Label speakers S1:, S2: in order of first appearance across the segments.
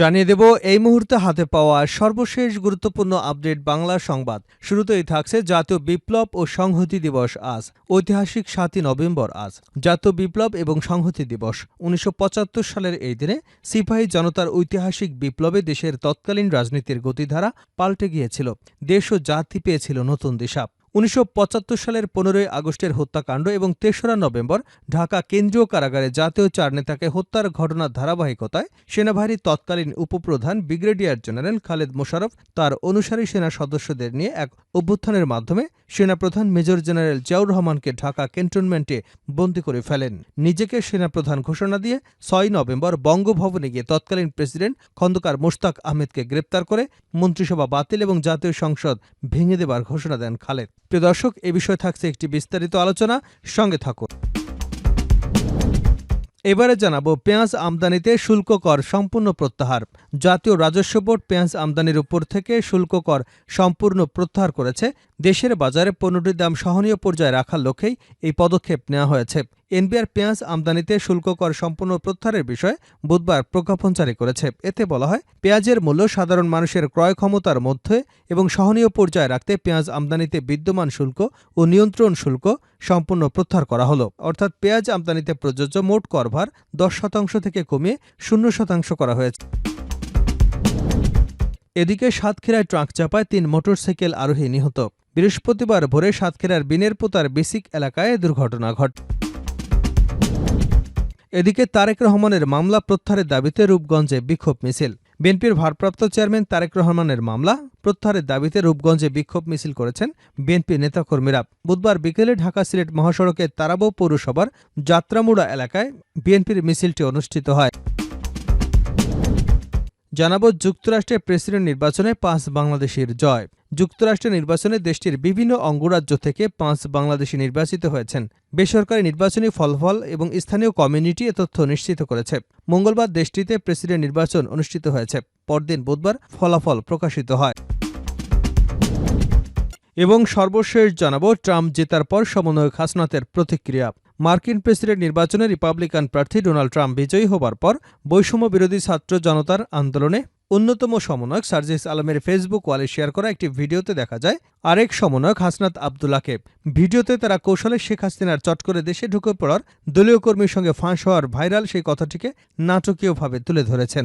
S1: জানিয়ে দেব, এই মুহূর্তে হাতে পাওয়া সর্বশেষ গুরুত্বপূর্ণ আপডেট বাংলা সংবাদ। শুরুতেই থাকছে জাতীয় বিপ্লব ও সংহতি দিবস আজ, ঐতিহাসিক সাতই নভেম্বর আজ। জাতীয় বিপ্লব এবং সংহতি দিবস, উনিশশো পঁচাত্তর সালের এই দিনে সিপাহী জনতার ঐতিহাসিক বিপ্লবে দেশের তৎকালীন রাজনীতির গতিধারা পাল্টে গিয়েছিল। দেশ ও জাতি পেয়েছিল নতুন দিশা। উনিশশো পঁচাত্তর সালের পনেরোই আগস্টের হত্যাকাণ্ড এবং তেসরা নভেম্বর ঢাকা কেন্দ্রীয় কারাগারে জাতীয় চার নেতাকে হত্যার ঘটনার ধারাবাহিকতায় সেনাবাহিনীর তৎকালীন উপপ্রধান ব্রিগেডিয়ার জেনারেল খালেদ মোশাররফ তার অনুসারী সেনা সদস্যদের নিয়ে এক অভ্যুত্থানের মাধ্যমে সেনাপ্রধান মেজর জেনারেল জিয়াউর রহমানকে ঢাকা ক্যান্টনমেন্টে বন্দী করে ফেলেন। নিজেকে সেনাপ্রধান ঘোষণা দিয়ে ছয় নভেম্বর বঙ্গভবনে গিয়ে তৎকালীন প্রেসিডেন্ট খন্দকার মোশতাক আহমেদকে গ্রেপ্তার করে মন্ত্রিসভা বাতিল এবং জাতীয় সংসদ ভেঙে দেবার ঘোষণা দেন খালেদ। প্রিয় দর্শক, এ বিষয়ে থাকছে একটি বিস্তারিত আলোচনা। সঙ্গে থাকুন। এবারে জানাব, পেঁয়াজ আমদানিতে শুল্ক কর সম্পূর্ণ প্রত্যাহার। জাতীয় রাজস্ব বোর্ড পেঁয়াজ আমদানির উপর থেকে শুল্ক কর সম্পূর্ণ প্রত্যাহার করেছে। দেশের বাজারে পণ্যটির দাম সহনীয় পর্যায়ে রাখার লক্ষ্যেই এই পদক্ষেপ নেওয়া হয়েছে। এনবিআর পেঁয়াজ আমদানিতে শুল্ক কর সম্পূর্ণ প্রত্যাহারের বিষয়ে বুধবার প্রজ্ঞাপন জারি করেছে। এতে বলা হয়, পেঁয়াজের মূল্য সাধারণ মানুষের ক্রয় ক্ষমতার মধ্যে এবং সহনীয় পর্যায়ে রাখতে পেঁয়াজ আমদানিতে বিদ্যমান শুল্ক ও নিয়ন্ত্রণ শুল্ক সম্পূর্ণ প্রত্যাহার করা হলো। অর্থাৎ পেঁয়াজ আমদানিতে প্রযোজ্য মোট করভার দশ শতাংশ থেকে কমিয়ে শূন্য শতাংশ করা হয়েছে। এদিকে সাতক্ষীরায় ট্রাক চাপায় তিন মোটরসাইকেল আরোহী নিহত। বৃহস্পতিবার ভোরে সাতক্ষীরার বিনেরপোতার বেসিক এলাকায় দুর্ঘটনা ঘটে এদিকে তারেক রহমানের মামলা প্রত্যাহারের দাবিতে রূপগঞ্জে বিক্ষোভ মিছিল। বিএনপির ভারপ্রাপ্ত চেয়ারম্যান তারেক রহমানের মামলা প্রত্যাহারের দাবিতে রূপগঞ্জে বিক্ষোভ মিছিল করেছেন বিএনপি নেতাকর্মীরা। বুধবার বিকেলে ঢাকা সিলেট মহাসড়কের তারাবো পৌরসভার যাত্রামুড়া এলাকায় বিএনপির মিছিলটি অনুষ্ঠিত হয়। জানাব যুক্তরাষ্ট্রের প্রেসিডেন্ট নির্বাচনে পাঁচ বাংলাদেশির জয়। যুক্তরাষ্ট্রের নির্বাচনে দেশটির বিভিন্ন অঙ্গরাজ্য থেকে পাঁচ বাংলাদেশি নির্বাচিত হয়েছেন। বেসরকারি নির্বাচনী ফলাফল এবং স্থানীয় কমিউনিটি এ তথ্য নিশ্চিত করেছে। মঙ্গলবার দেশটিতে প্রেসিডেন্ট নির্বাচন অনুষ্ঠিত হয়েছে। পরদিন বুধবার ফলাফল প্রকাশিত হয়। এবং সর্বশেষ জানাব, ট্রাম্প জেতার পর সমন্বয়ক হাসনাতের প্রতিক্রিয়া। মার্কিন প্রেসিডেন্ট নির্বাচনে রিপাবলিকান প্রার্থী ডোনাল্ড ট্রাম্প বিজয়ী হবার পর বৈষম্য বিরোধী ছাত্র জনতার আন্দোলনে অন্যতম সমন্বয়ক সার্জিস আলমের ফেসবুক ওয়ালে শেয়ার করা একটি ভিডিওতে দেখা যায়, আরেক সমন্বয়ক হাসনাত আবদুল্লাকে ভিডিওতে তারা কৌশলে শেখ হাসিনার চট করে দেশে ঢুকে পড়ার দলীয় কর্মীর সঙ্গে ফাঁস হওয়ার ভাইরাল সেই কথাটিকে নাটকীয়ভাবে তুলে ধরেছেন।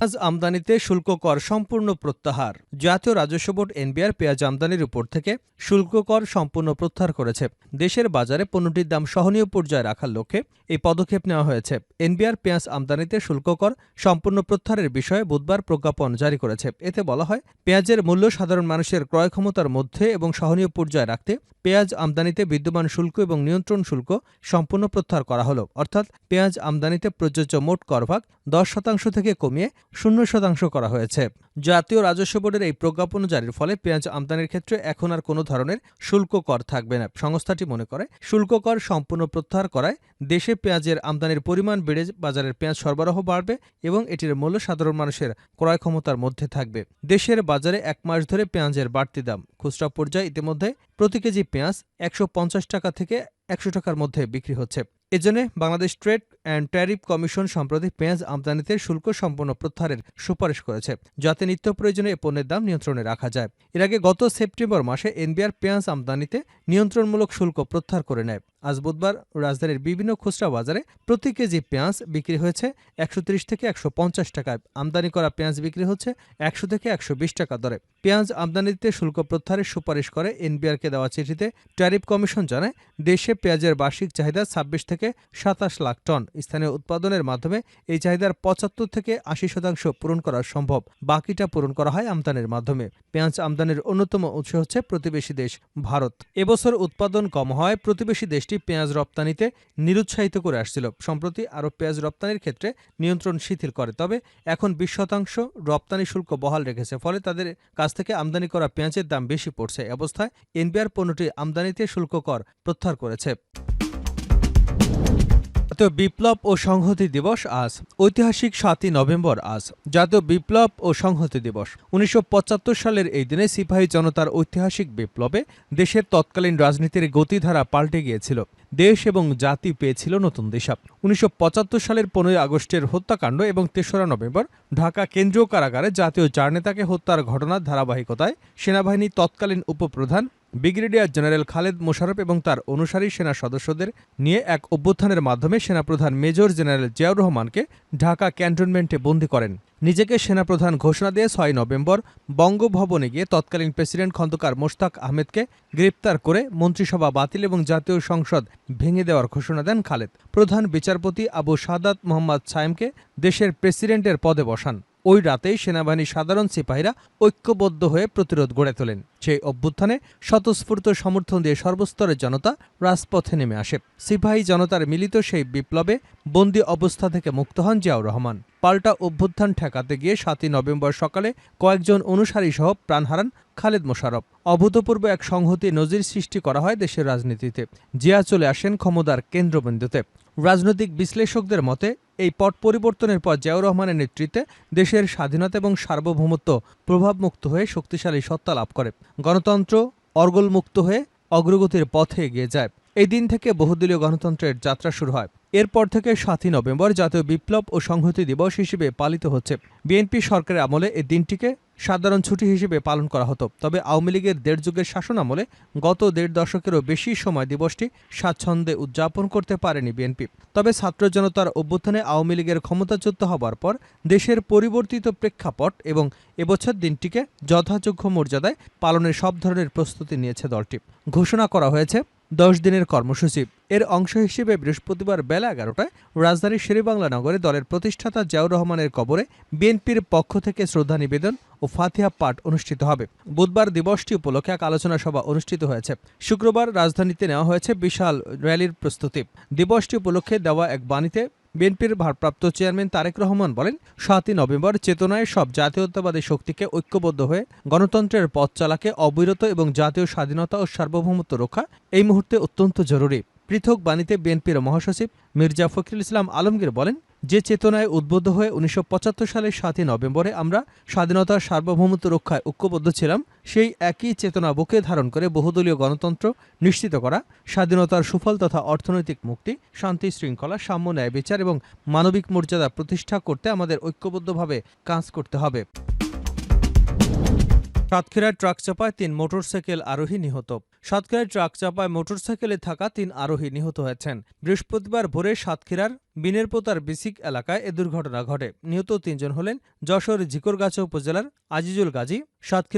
S1: পেঁয়াজ আমদানিতে শুল্ক কর সম্পূর্ণ প্রত্যাহার। জাতীয় রাজস্ব বোর্ড এনবিআর পেঁয়াজ আমদানির উপর থেকে শুল্ক কর সম্পূর্ণ প্রত্যাহার করেছে। দেশের বাজারে পণ্যটির দাম সহনীয় পর্যায়ে রাখার লক্ষ্যে এই পদক্ষেপ নেওয়া হয়েছে। এনবিআর পেঁয়াজ আমদানিতে শুল্ক কর সম্পূর্ণ প্রত্যাহারের বিষয়ে বুধবার প্রজ্ঞাপন জারি করেছে। এতে বলা হয়, পেঁয়াজের মূল্য সাধারণ মানুষের ক্রয় ক্ষমতার মধ্যে এবং সহনীয় পর্যায়ে রাখতে পেঁয়াজ আমদানিতে বিদ্যমান শুল্ক এবং নিয়ন্ত্রণ শুল্ক সম্পূর্ণ প্রত্যাহার করা হলো। অর্থাৎ পেঁয়াজ আমদানিতে প্রযোজ্য মোট করভাগ দশ শতাংশ থেকে কমিয়ে শূন্য শতাংশ করা হয়েছে। জাতীয় রাজস্ব বোর্ডের এই প্রজ্ঞাপন জারির ফলে পেঁয়াজ আমদানির ক্ষেত্রে এখন আর কোনো ধরনের শুল্ক কর থাকবে না। সংস্থাটি মনে করে, শুল্ক কর সম্পূর্ণ প্রত্যাহার করায় দেশে পেঁয়াজের আমদানির পরিমাণ বেড়ে বাজারের পেঁয়াজ সরবরাহ বাড়বে এবং এটির মূল্য সাধারণ মানুষের ক্রয় ক্ষমতার মধ্যে থাকবে। দেশের বাজারে এক মাস ধরে পেঁয়াজের বাড়তি দাম। খুচরা পর্যায়ে ইতিমধ্যে প্রতি কেজি পেঁয়াজ একশো পঞ্চাশ টাকা থেকে একশো টাকার মধ্যে বিক্রি হচ্ছে। এজন্য Bangladesh trade and tariff commission সম্প্রতি পেঁয়াজ আমদানিতে শুল্ক সম্পন্ন প্রত্যাহারের সুপারিশ করেছে, যাতে নিত্য প্রয়োজনে এ পণ্যের দাম নিয়ন্ত্রণে রাখা যায়। এর আগে গত সেপ্টেম্বর মাসে এনবিআর পেঁয়াজ আমদানিতে নিয়ন্ত্রণমূলক শুল্ক প্রত্যাহার করে নেয়। আজ বুধবার রাজধানীর বিভিন্ন খুচরা বাজারে প্রতি কেজি পেঁয়াজ বিক্রি হয়েছে একশো ত্রিশ থেকে একশো পঞ্চাশ টাকায়। আমদানি করা পেঁয়াজ বিক্রি হচ্ছে একশো থেকে একশো বিশ টাকা দরে। পেঁয়াজ আমদানিতে শুল্ক প্রত্যাহারের সুপারিশ করে এনবিআরকে দেওয়া চিঠিতে ট্যারিফ কমিশন জানায়, দেশে পেঁয়াজের বার্ষিক চাহিদা ছাব্বিশ থেকে সাতাশ লাখ টন। স্থানীয় উৎপাদনের মাধ্যমে এই চাহিদার পঁচাত্তর থেকে আশি শতাংশ পূরণ করা সম্ভব। বাকিটা পূরণ করা হয় আমদানির মাধ্যমে। পেঁয়াজ আমদানির অন্যতম উৎস হচ্ছে প্রতিবেশী দেশ ভারত। এবছর উৎপাদন কম হয় প্রতিবেশী দেশটি পেঁয়াজ রপ্তানিতে নিরুৎসাহিত করে আসছিল। সম্প্রতি আরও পেঁয়াজ রপ্তানির ক্ষেত্রে নিয়ন্ত্রণ শিথিল করে। তবে এখন বিশ শতাংশ রপ্তানি শুল্ক বহাল রেখেছে। ফলে তাদের কাছ থেকে আমদানি করা পেঁয়াজের দাম বেশি পড়ছে। অবস্থায় এনবিআর পণ্যটি আমদানিতে শুল্ক কর প্রত্যাহার করেছে। জাতীয় বিপ্লব ও সংহতি দিবস আজ। ঐতিহাসিক সাতই নভেম্বর আজ, জাতীয় বিপ্লব ও সংহতি দিবস। উনিশশো পঁচাত্তর সালের এই দিনে সিপাহী জনতার ঐতিহাসিক বিপ্লবে দেশের তৎকালীন রাজনীতির গতিধারা পাল্টে গিয়েছিল। দেশ এবং জাতি পেয়েছিল নতুন দিশা। উনিশশো পঁচাত্তর সালের পনেরোই আগস্টের হত্যাকাণ্ড এবং তেসরা নভেম্বর ঢাকা কেন্দ্রীয় কারাগারে জাতীয় চার নেতাকে হত্যার ঘটনার ধারাবাহিকতায় সেনাবাহিনী তৎকালীন উপপ্রধান ব্রিগেডিয়ার জেনারেল খালেদ মোশারফ এবং তার অনুসারী সেনা সদস্যদের নিয়ে এক অভ্যুত্থানের মাধ্যমে সেনাপ্রধান মেজর জেনারেল জিয়াউর রহমানকে ঢাকা ক্যান্টনমেন্টে বন্দী করেন। নিজেকে সেনাপ্রধান ঘোষণা দিয়ে ছয় নভেম্বর বঙ্গভবনে গিয়ে তৎকালীন প্রেসিডেন্ট খন্দকার মোশতাক আহমেদকে গ্রেপ্তার করে মন্ত্রিসভা বাতিল এবং জাতীয় সংসদ ভেঙে দেওয়ার ঘোষণা দেন খালেদ। প্রধান বিচারপতি আবু সাদাত মোহাম্মদ সায়েমকে দেশের প্রেসিডেন্টের পদে বসান। ওই রাতেই সেনাবাহিনীর সাধারণ সিপাহীরা ঐক্যবদ্ধ হয়ে প্রতিরোধ গড়ে তোলেন। সেই অভ্যুত্থানে স্বতঃস্ফূর্ত সমর্থন দিয়ে সর্বস্তরের জনতা রাজপথে নেমে আসে। সিপাহী জনতার মিলিত সেই বিপ্লবে বন্দি অবস্থা থেকে মুক্ত হন জিয়াউর রহমান। পাল্টা অভ্যুত্থান ঠেকাতে গিয়ে সাতই নভেম্বর সকালে কয়েকজন অনুসারী সহ প্রাণ হারান খালেদ মোশারফ অভূতপূর্ব এক সংহতি নজির সৃষ্টি করা হয় দেশের রাজনীতিতে। জিয়া চলে আসেন ক্ষমতার কেন্দ্রবিন্দুতে। রাজনৈতিক বিশ্লেষকদের মতে এই পট পরিবর্তনের পর জিয়াউর রহমানের নেতৃত্বে দেশের স্বাধীনতা এবং সার্বভৌমত্ব প্রভাবমুক্ত হয়ে শক্তিশালী সত্তা লাভ করে। গণতন্ত্র অর্গলমুক্ত হয়ে অগ্রগতির পথে এগিয়ে যায়। এই দিন থেকে বহুদলীয় গণতন্ত্রের যাত্রা শুরু হয়। এরপর থেকে সাতই নভেম্বর জাতীয় বিপ্লব ও সংহতি দিবস হিসেবে পালিত হচ্ছে। বিএনপি সরকারের আমলে এই দিনটিকে সাধারণ ছুটি হিসেবে পালন করা হতো। তবে আওয়ামী লীগের দেড় যুগের শাসন আমলে গত দেড় দশকেরও বেশি সময় দিবসটি স্বাচ্ছন্দ্যে উদযাপন করতে পারেনি বিএনপি। তবে ছাত্র জনতার অভ্যুত্থানে আওয়ামী লীগের ক্ষমতাচ্যুত হবার পর দেশের পরিবর্তিত প্রেক্ষাপট এবং এবছর দিনটিকে যথাযোগ্য মর্যাদায় পালনের সব ধরনের প্রস্তুতি নিয়েছে দলটি। ঘোষণা করা হয়েছে দশ দিনের কর্মসূচি। এর অংশ হিসেবে বৃহস্পতিবার বেলা এগারোটায় রাজধানীর শেরেবাংলা নগরে দলের প্রতিষ্ঠাতা জিয়াউর রহমানের কবরে বিএনপির পক্ষ থেকে শ্রদ্ধা নিবেদন ও ফাতিহা পাঠ অনুষ্ঠিত হবে। বুধবার দিবসটি উপলক্ষে এক আলোচনা সভা অনুষ্ঠিত হয়েছে। শুক্রবার রাজধানীতে নেওয়া হয়েছে বিশাল র্যালির প্রস্তুতি। দিবসটি উপলক্ষে দেওয়া এক বাণীতে বিএনপির ভারপ্রাপ্ত চেয়ারম্যান তারেক রহমান বলেন, সাতই নভেম্বর চেতনায় সব জাতীয়তাবাদী শক্তিকে ঐক্যবদ্ধ হয়ে গণতন্ত্রের পথ চালাকে অবিরত এবং জাতীয় স্বাধীনতা ও সার্বভৌমত্ব রক্ষা এই মুহূর্তে অত্যন্ত জরুরি। পৃথক বাণীতে বিএনপির মহাসচিব মির্জা ফখরুল ইসলাম আলমগীর বলেন, যে চেতনায় উদ্বুদ্ধ হয়ে উনিশশো পঁচাত্তর সালের সাতই নভেম্বরে আমরা স্বাধীনতার সার্বভৌমত্ব রক্ষায় ঐক্যবদ্ধ ছিলাম, সেই একই চেতনা বুকে ধারণ করে বহুদলীয় গণতন্ত্র নিশ্চিত করা, স্বাধীনতার সুফল তথা অর্থনৈতিক মুক্তি, শান্তি শৃঙ্খলা, সাম্য ন্যায় বিচার এবং মানবিক মর্যাদা প্রতিষ্ঠা করতে আমাদের ঐক্যবদ্ধভাবে কাজ করতে হবে। সাতক্ষীরায় ট্রাক চাপায় তিন মোটরসাইকেল আরোহী নিহত। সাতক্ষীরায় ট্রাক চাপায় মোটরসাইকেলে থাকা তিন আরোহী নিহত হয়েছেন। বৃহস্পতিবার ভোরে সাতক্ষীরার বিনেরপোতার বিসিক এলাকায় এ দুর্ঘটনা ঘটে। নিহত তিনজন হলেন যশোর ঝিকরগাছা উপজেলার আজিজুল গাজী, সাতক্ষীরা